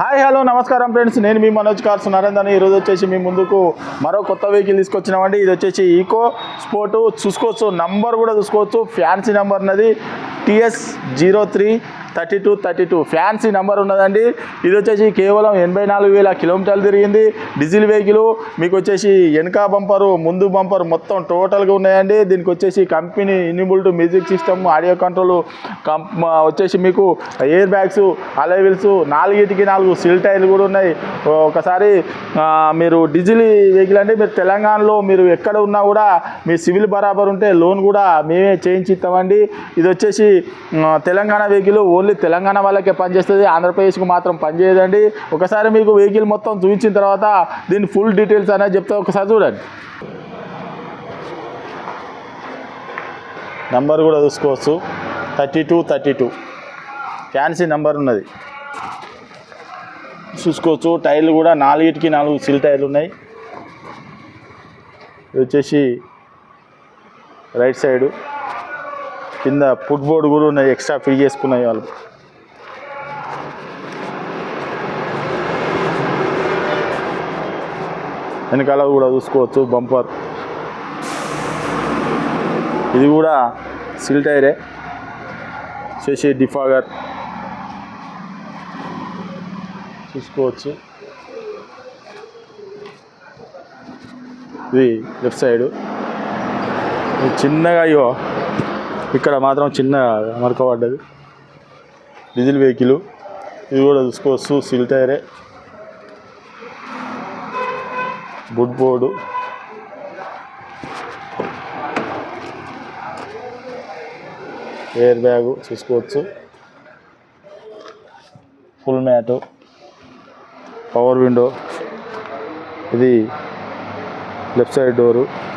Hi hello నమస్కారం friends. నేను మీ Manoj cars Narender ఈరోజు వచ్చేసి మీ ముందుకు మరో కొత్త వెహికల్ తీసుకొచ్చినామండి. ఇది వచ్చేసి ఈకో స్పోర్ట్ చూసుకోవచ్చు నంబర్ కూడా చూసుకోవచ్చు. ఫ్యాన్సీ నంబర్ ఉన్నది. TS zero three thirty two thirty two fancy number ఉన్నదండి. ఇది వచ్చేసి కేవలం ఎనభై నాలుగు వేల కిలోమీటర్లు తిరిగింది. డీజిల్ వెహికల్ మీకు వచ్చేసి వెనక బంపరు ముందు బంపర్ మొత్తం టోటల్గా ఉన్నాయండి. దీనికి వచ్చేసి company inbuilt music system audio control కంప్ వచ్చేసి మీకు ఎయిర్ బ్యాగ్స్ అలైవిల్స్ నాలుగిటికి నాలుగు సిల్ టైర్లు కూడా ఉన్నాయి. ఒకసారి మీరు డీజిల్ వెహికల్ అండి మీరు తెలంగాణలో మీరు ఎక్కడ ఉన్నా కూడా మీ సివిల్ బరాబర్ ఉంటే లోన్ కూడా మేమే చేయించి ఇస్తామండి. ఇది వచ్చేసి తెలంగాణ వెహికల్ ఓన్లీ తెలంగాణ వాళ్ళకే పనిచేస్తుంది ఆంధ్రప్రదేశ్కి మాత్రం పనిచేయదండి. ఒకసారి మీకు వెహికల్ మొత్తం చూపించిన తర్వాత దీని ఫుల్ డీటెయిల్స్ అనేది చెప్తే ఒకసారి చూడండి. నంబర్ కూడా చూసుకోవచ్చు. Thirty two thirty two. Fancy number ఉన్నది. చూసుకోవచ్చు. టైర్లు కూడా నాలుగిటికి నాలుగు సిల్ టైర్లు ఉన్నాయి. ఇది వచ్చేసి రైట్ సైడు. కింద ఫుట్ బోర్డ్ కూడా ఉన్నాయి ఎక్స్ట్రా ఫిల్ చేసుకున్నాయి వాళ్ళు. వెనకాల కూడా చూసుకోవచ్చు బంపర్. ఇది కూడా సిల్ టైరే చేసే డిఫాగర్. చూసుకోవచ్చు. ఇది లెఫ్ట్ సైడు. ఇది చిన్నగా అయ్యో ఇక్కడ మాత్రం చిన్న మరక పడ్డది. డీజిల్ వెహికల్ ఇది కూడా చూసుకోవచ్చు సిల్ టైరే. బుడ్ బోర్డు. ఎయిర్ బ్యాగు చూసుకోవచ్చు. Full mat. Power window. ఇది లెఫ్ట్ సైడ్ డోరు.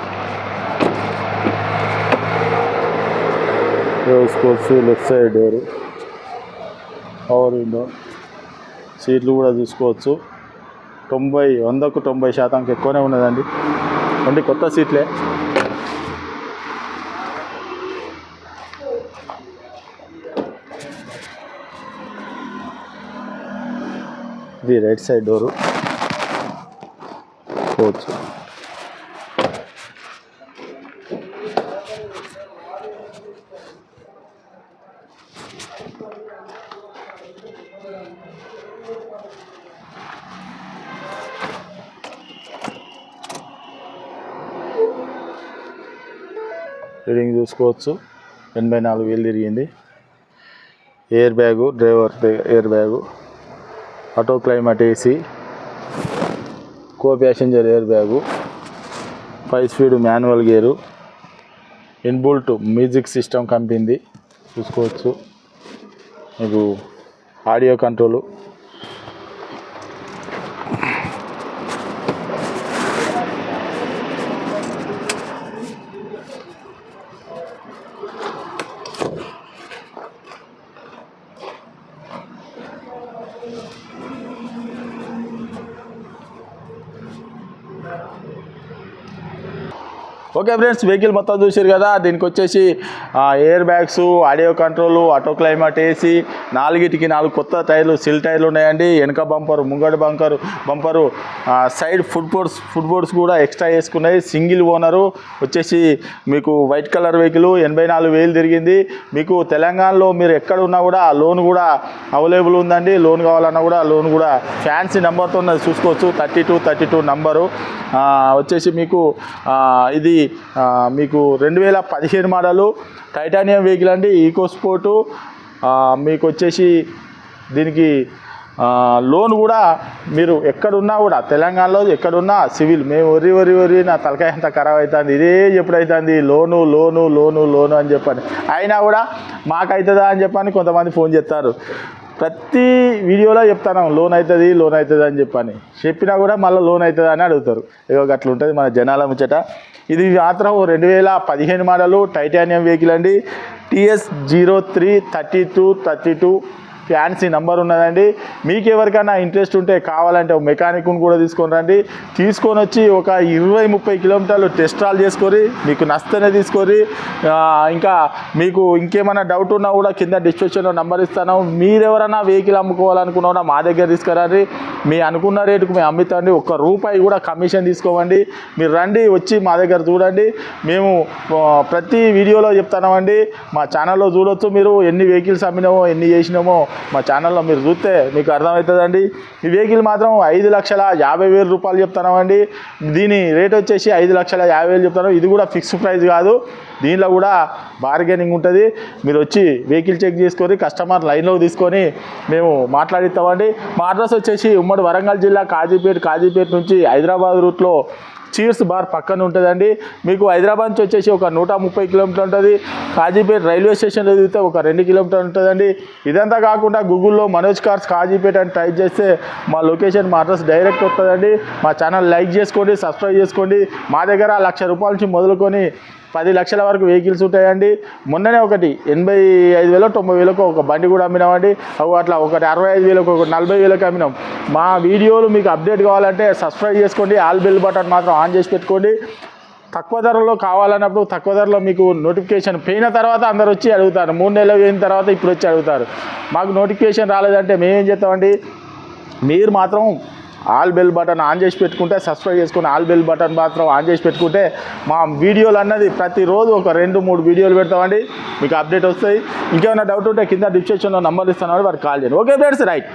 చూసుకోవచ్చు left side door power window సీట్లు కూడా చూసుకోవచ్చు. తొంభై వందకు తొంభై శాతంకి ఎక్కువనే ఉన్నదండి. అంటే కొత్త సీట్లే. ఇది రైట్ సైడ్ డోరు. పోవచ్చు. రీడింగ్ చూసుకోవచ్చు. ఎనభై నాలుగు వేలు తిరిగింది. Air bag driver air bag auto climate AC co passenger air bag five speed manual gear inbuilt music system కంపింది. చూసుకోవచ్చు. మీకు audio control. Okay friends vehicle మొత్తం చూసారు కదా. దీనికి వచ్చేసి air bags audio control auto climate AC నాలుగిటికి నాలుగు కొత్త టైర్లు సిల్ టైర్లు ఉన్నాయండి. వెనక bumper ముంగడి bumper bumper side foot boards foot boards కూడా ఎక్స్ట్రా వేసుకున్నాయి. సింగిల్ ఓనరు వచ్చేసి మీకు వైట్ కలర్ వెహికల్ ఎనభై నాలుగు వేలు తిరిగింది. మీకు తెలంగాణలో మీరు ఎక్కడ ఉన్నా కూడా లోన్ కూడా అవైలబుల్ ఉందండి. లోన్ కావాలన్నా కూడా లోన్ కూడా ఫ్యాన్సీ నెంబర్తో ఉన్నది చూసుకోవచ్చు. Thirty two thirty two number వచ్చేసి మీకు ఇది మీకు రెండు వేల పదిహేను మోడలు టైటానియం వెహికల్ అండి ఈకో స్పోర్టు. మీకు వచ్చేసి దీనికి లోన్ కూడా మీరు ఎక్కడున్నా కూడా తెలంగాణలో ఎక్కడున్నా సివిల్ మేము ఒరి ఒరి ఒరి నా తలకాయ అంత ఖరాబ్ అవుతుంది ఇదే ఎప్పుడైతుంది లోను లోను లోను లోను అని చెప్పని. అయినా కూడా మాకవుతుందా అని చెప్పని కొంతమంది ఫోన్ చేస్తారు ప్రతి వీడియోలో చెప్తాను లోన్ అవుతుంది లోన్ అవుతుంది అని చెప్పని. చెప్పినా కూడా మళ్ళీ లోన్ అవుతుంది అని అడుగుతారు. ఇక అట్లా ఉంటుంది మన జనాల ముచ్చట. ఇది మాత్రం రెండు వేల పదిహేను మోడలు టైటానియం వెహికల్ అండి. TS zero three thirty two thirty two fancy number ఉన్నదండి. మీకు ఎవరికైనా ఇంట్రెస్ట్ ఉంటే కావాలంటే ఒక మెకానిక్ని కూడా తీసుకొని రండి. తీసుకొని వచ్చి ఒక ఇరవై ముప్పై కిలోమీటర్లు టెస్ట్ రాల్ చేసుకొని మీకు నస్తనే తీసుకొని ఇంకా మీకు ఇంకేమైనా డౌట్ ఉన్నా కూడా కింద డిస్క్రిప్షన్లో నంబర్ ఇస్తాను. మీరెవరైనా వెహికల్ అమ్ముకోవాలనుకున్నా మా దగ్గర తీసుకురండి. మీ అనుకున్న రేటుకు మేము అమ్ముతండి. ఒక్క రూపాయి కూడా కమిషన్ తీసుకోమండి. మీరు రండి వచ్చి మా దగ్గర చూడండి. మేము ప్రతి వీడియోలో చెప్తామండి మా ఛానల్లో చూడొచ్చు మీరు. ఎన్ని వెహికల్స్ అమ్మినామో ఎన్ని చేసినామో మా ఛానల్లో మీరు చూస్తే మీకు అర్థమవుతుందండి. ఈ వెహికల్ మాత్రం ఐదు లక్షల యాభై వేల రూపాయలు చెప్తున్నామండి దీని రేట్ వచ్చేసి ఐదు లక్షల యాభై వేలు చెప్తాను. ఇది కూడా ఫిక్స్ ప్రైస్ కాదు. దీనిలో కూడా బార్గెనింగ్ ఉంటుంది. మీరు వచ్చి వెహికల్ చెక్ చేసుకొని కస్టమర్ లైన్లో తీసుకొని మేము మాట్లాడిస్తామండి. మా అడ్రస్ వచ్చేసి ఉమ్మడి వరంగల్ జిల్లా కాజీపేట కాజీపేట నుంచి హైదరాబాద్ రూట్లో చీర్స్ బార్ పక్కన ఉంటుందండి. మీకు హైదరాబాద్ నుంచి వచ్చేసి ఒక నూట ముప్పై కిలోమీటర్ ఉంటుంది. కాజీపేట రైల్వే స్టేషన్లో దిగితే ఒక రెండు కిలోమీటర్ ఉంటుందండి. ఇదంతా కాకుండా గూగుల్లో మనోజ్ కార్స్ కాజీపేట అని టైప్ చేస్తే మా లొకేషన్ మా అడ్రస్ డైరెక్ట్ వస్తుందండి. మా ఛానల్ లైక్ చేసుకోండి సబ్స్క్రైబ్ చేసుకోండి. మా దగ్గర లక్ష రూపాయల నుంచి మొదలుకొని పది లక్షల వరకు వెహికల్స్ ఉంటాయండి. మొన్ననే ఒకటి ఎనభై ఐదు వేలు తొంభై వేలకు ఒక బండి కూడా అమ్మినామండి. అవి అట్లా ఒకటి అరవై ఐదు వేలకు ఒకటి నలభై వేలకు అమ్మినాం. మా వీడియోలు మీకు అప్డేట్ కావాలంటే సబ్స్క్రైబ్ చేసుకోండి ఆల్ బెల్ బటన్ మాత్రం ఆన్ చేసి పెట్టుకోండి. తక్కువ ధరలో కావాలన్నప్పుడు తక్కువ ధరలో మీకు నోటిఫికేషన్ పోయిన తర్వాత అందరు వచ్చి అడుగుతారు. మూడు నెలలు పోయిన తర్వాత ఇప్పుడు వచ్చి అడుగుతారు. మాకు నోటిఫికేషన్ రాలేదంటే మేమేం చేస్తామండి? మీరు మాత్రం ఆల్ బెల్ బటన్ ఆన్ చేసి పెట్టుకుంటే సబ్స్క్రైబ్ చేసుకుని ఆల్ బెల్ బటన్ మాత్రం ఆన్ చేసి పెట్టుకుంటే మా వీడియోలు అన్నది ప్రతిరోజు ఒక రెండు మూడు వీడియోలు పెడతామండి. మీకు అప్డేట్ వస్తాయి. ఇంకేమైనా డౌట్ ఉంటే కింద డిస్క్రిప్షన్లో నంబర్ ఇస్తాను వారికి కాల్ చేయండి. Okay friends right